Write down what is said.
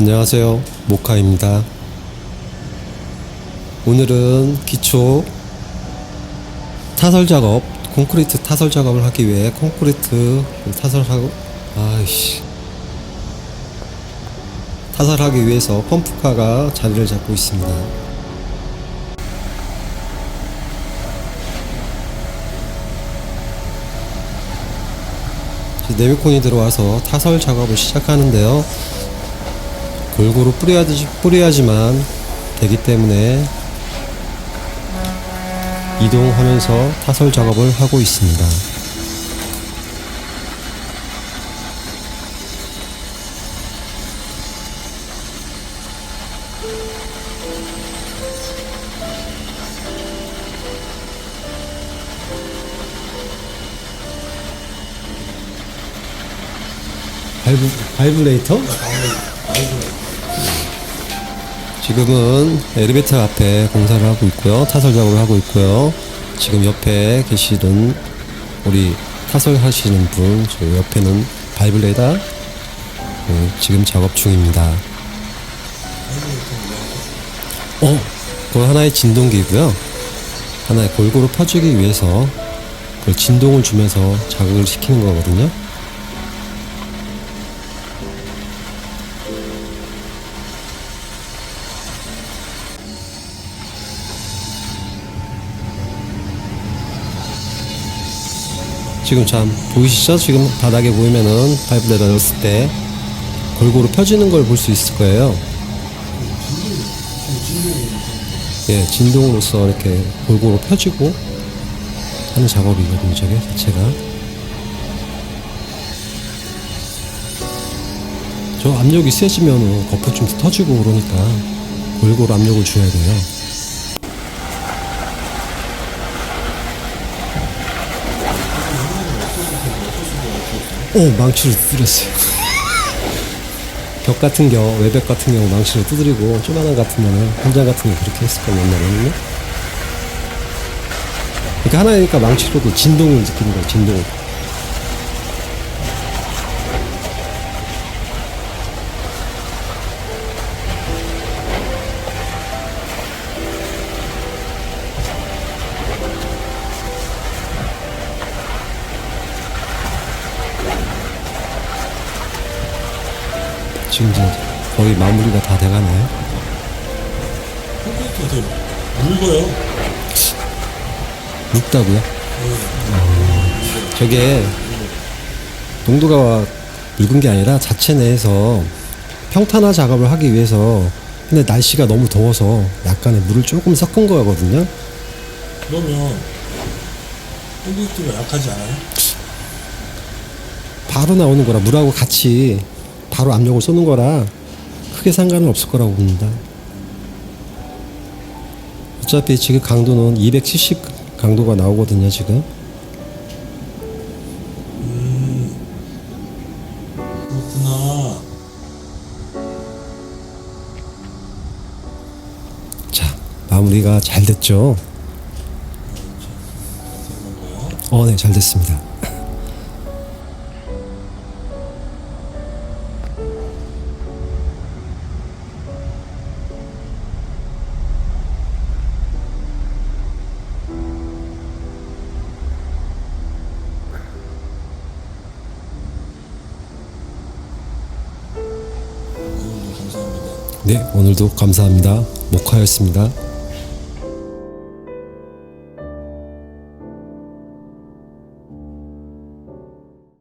안녕하세요. 모카입니다. 오늘은 기초 타설 작업, 콘크리트 타설 작업을 하기 위해 콘크리트 타설하고, 아이씨. 타설하기 위해서 펌프카가 자리를 잡고 있습니다. 네미콘이 들어와서 타설 작업을 시작하는데요. 골고루 뿌려야지, 뿌려야지만 되기 때문에 이동하면서 타설 작업을 하고 있습니다. 바이브, 바이브레이터? 지금은 엘리베이터 앞에 공사를 하고 있고요. 타설 작업을 하고 있고요. 지금 옆에 계시는 우리 타설 하시는 분, 저 옆에는 바이블레이다 네, 지금 작업 중입니다. 어, 그거 하나의 진동기고요. 하나의 골고루 퍼주기 위해서 그 진동을 주면서 자극을 시키는 거거든요. 지금 참 보이시죠? 지금 바닥에 보이면은 파이프에다 넣었을 때 골고루 펴지는 걸 볼 수 있을 거예요. 예, 진동으로서 이렇게 골고루 펴지고 하는 작업이거든요, 저게 자체가. 저 압력이 세지면은 거푸집도 터지고 그러니까 골고루 압력을 줘야 돼요. 오 망치를 두드렸어요. 벽 같은 경우 외벽 같은 경우 망치를 두드리고 조그만한 같으면은 현장 같은 경우 그렇게 했을 거예요 옛날에는요. 그러니까 하나니까 망치로도 진동을 느끼는 거예요 진동. 지금 이제 거의 마무리가 다 돼가나요? 콘크리트가 되게 묽어요. 묵다고요? 어, 저게 농도가 묽은 게 아니라 자체 내에서 평탄화 작업을 하기 위해서 근데 날씨가 너무 더워서 약간의 물을 조금 섞은 거거든요. 그러면 콘크리트가 약하지 않아요? 바로 나오는 거라 물하고 같이 바로 압력을 쏘는 거라 크게 상관은 없을 거라고 봅니다. 어차피 지금 강도는 270 강도가 나오거든요, 지금. 그렇구나. 자, 마무리가 잘 됐죠? 어, 네, 잘 됐습니다. 네, 오늘도 감사합니다. 목화였습니다.